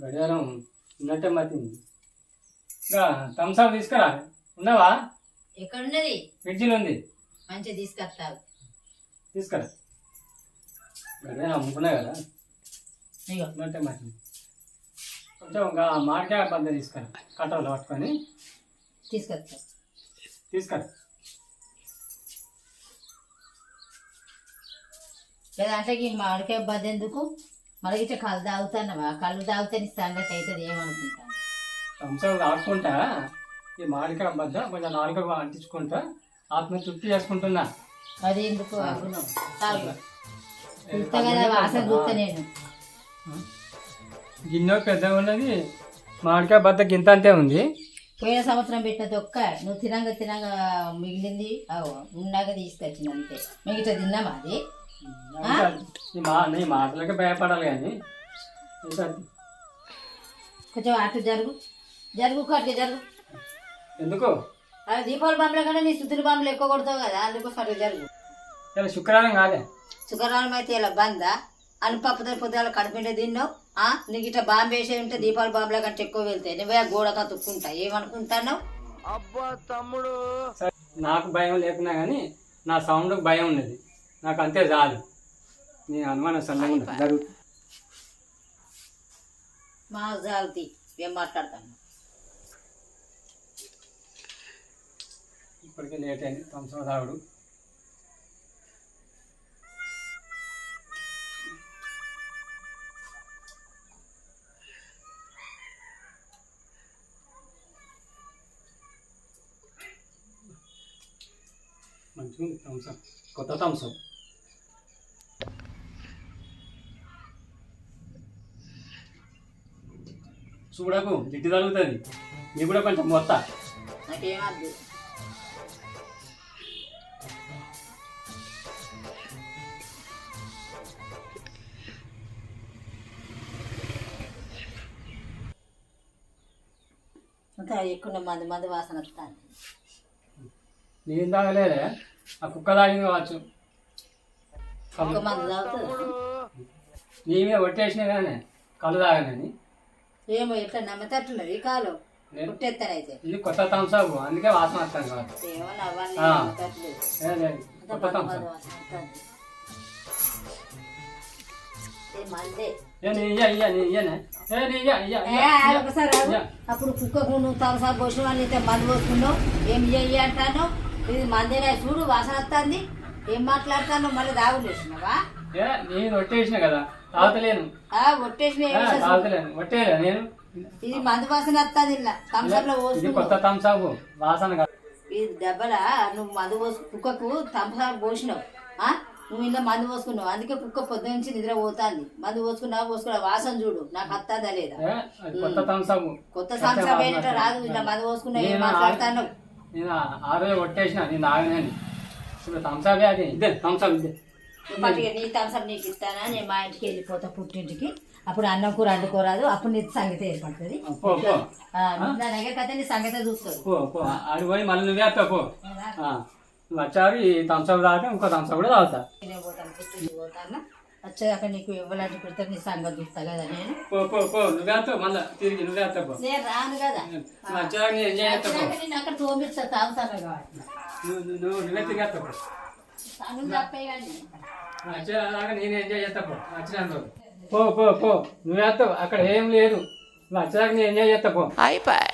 గడియారం ఉన్నట్టే మతింది ఇంకా థమ్స్అప్ తీసుకురా. ఉన్నావా? ఎక్కడున్నది? ఫ్రిడ్జిలో ఉంది మంచిగా తీసుకొస్తావు. తీసుకురా. గడియారం అమ్ముకున్నా కదా. ఇగో. ఉన్నట్టే మతింది కొంచెం ఇంకా మామిడికాయ బద్ద తీసుకురా. కట్టలు పట్టుకొని. తీసుకొస్తావు. తీసుకురా. లేదా అంటే ఈ మామిడికాయ మళ్ళీ ఇట్లా కళ్ళు తాగుతానవా? కళ్ళు తాగితే నీ సంగతి అవుతుంది ఏమనుకుంటాను థమ్స్అప్ తాగుకుంటా ఈ మామిడికాయ బద్ద కొంచెం నాలుగు అంటించుకుంటా ఆత్మ తృప్తి చేసుకుంటున్నా. అది ఎందుకు? కదా వాసన చూస్తా నేను. గిన్నె పెద్దగా ఉన్నది మామిడికాయ బద్ద గింత అంతే ఉంది. పోయిన సంవత్సరం పెట్టిన తొక్క నువ్వు తినంగా తినంగా మిగిలింది ఉన్నాక తీసుకొచ్చింది అంతే. మిగతా తిన్నామా అది? మా నీ మాటలకి భయపడాలి కానీ. కొంచెం అటు జరుగు. జరుగు అటు జరుగు. ఎందుకు? అది దీపావళి బాంబుల కన్నా నీ సుతులు బాంబులు ఎక్కువ కొడతావు కదా అందుకోసం అటు జరుగు. ఇలా శుక్రవారం కాలే శుక్రవారం అయితే ఇలా బందా. అనుపప్పుతో పొద్దుల కడుపుంటే తిన్నావు. ఆ? నీకు ఇట్లా బాంబు వేసే ఉంటే దీపావళి బాంబుల కంటే ఎక్కువ వెళ్తాయి. నువ్వే గోడ కతుక్కుంటా ఏమనుకుంటావు సరే, నాకు భయం లేకున్నా కానీ నా సౌండ్కి భయం ఉన్నది నాకు అంతే చాలు. నేను అనుమానం ఉండదు జరుగు మా జాగ్రత్త ఏం మాట్లాడతాను? ఇప్పటికే లేట్ అయింది. థమ్స్అప్ తాగుడు మంచిగా థమ్స్అప్ కొత్త థమ్స్అప్ చూడకు జిడ్డు తగులుతుంది. నీ కూడా కొంచెం మొత్తం. నాకేమద్దు. అంతా ఎక్కువ మంది మంది వాసన వస్తాను నేను తాగలేదే. ఆ కుక్క తాగింది కావచ్చు. ఒక మంది తాగుతుంది? నీ మీద కొట్టేసినా కానీ కళ్ళు తాగనని ఏమో ఎట్లా కాలు? పుట్టెత్తనైతే ఇది కొత్త థమ్స్అప్ అందుకే వాసన వస్తాను ఏమో నవ్వాలి. నమ్మతట్లేదు. కొత్త థమ్స్అప్ ఇయ్య ఇయ్య ఇయ్య ఇయ్య ఇయ్య, ఇయ్య. ఇయ్య. అప్పుడు కుక్కకు నువ్వు తలసారి పోసిన వాళ్ళు ఇంత మందు పోసుకున్నావు ఏం చెయ్యి అంటాను? ఇది మందేనా చూడు వాసన వస్తుంది. ఏం మాట్లాడతాను మళ్ళీ దాగులేసినావా నేను కొట్టేసిన కదా. తాగుతలేను నేను. ఇది మందు వాసన వస్తుంది ఇలా. తంసప్ కొత్త వాసన కాదు. ఇది దెబ్బల నువ్వు మందు పోసు కుక్కకు తంసప్ పోసినావు. ఆ? నువ్వు ఇలా మందు పోసుకున్నావు. అందుకే కుక్క పొద్దు నుంచి నిద్ర పోతాంది. మందు పోసుకున్నావు పోసుకున్నావు. వాసన చూడు నాకు వస్తుందా లేదా? కొత్త థమ్స్అప్ కొత్త సంవత్సరం ఏంటో రాదు. ఇలా మందు పోసుకున్నావు ఏం మాట్లాడతాను నేను ఆ- రోజు కొట్టేసిన నేను ఆగినని ఇప్పుడు అది? ఇదే ఇదే. పట్టుగా నీ తంసప్ నీకు ఇస్తానా? నేను మా ఇంటికి వెళ్ళిపోతా పుట్టింటికి. అప్పుడు అన్నం కూర వండుకోరాదు అప్పుడు నీ సంగతి ఏర్పడుతుంది. నా దగ్గరికి అయితే నీ సంగతి ఆడికి పోయి మళ్ళీ నువ్వే పో. వచ్చారు ఈ థమ్స్అప్ తాగుతా ఇంకో థమ్స్అప్ కూడా తాగుతా. నేనే పోతాను పుట్టింటికి పోతాను. నీకు ఇవ్వాలంటే నీ సంగతి చూస్తా కదా నేను. పో పో పో. నువ్వే వస్తావు మళ్ళీ తిరిగి నువ్వే వస్తావు పో. నేను రాను కదా. వచ్చాక నేను ఎంజాయ్ నేను అక్కడ తోమిస్తా తాగుతాను కాబట్టి నువ్వు నువ్వు- నువ్వు నువ్వే తిరిగి వస్తావు వచ్చేదాకా నేను ఎంజాయ్ చేస్తా పో. పో పో పో. నువ్వే వస్తావు. అక్కడ ఏం లేదు. నువ్వు వచ్చేదాకా నేను ఎంజాయ్ చేస్తా పో. అయిపోయి.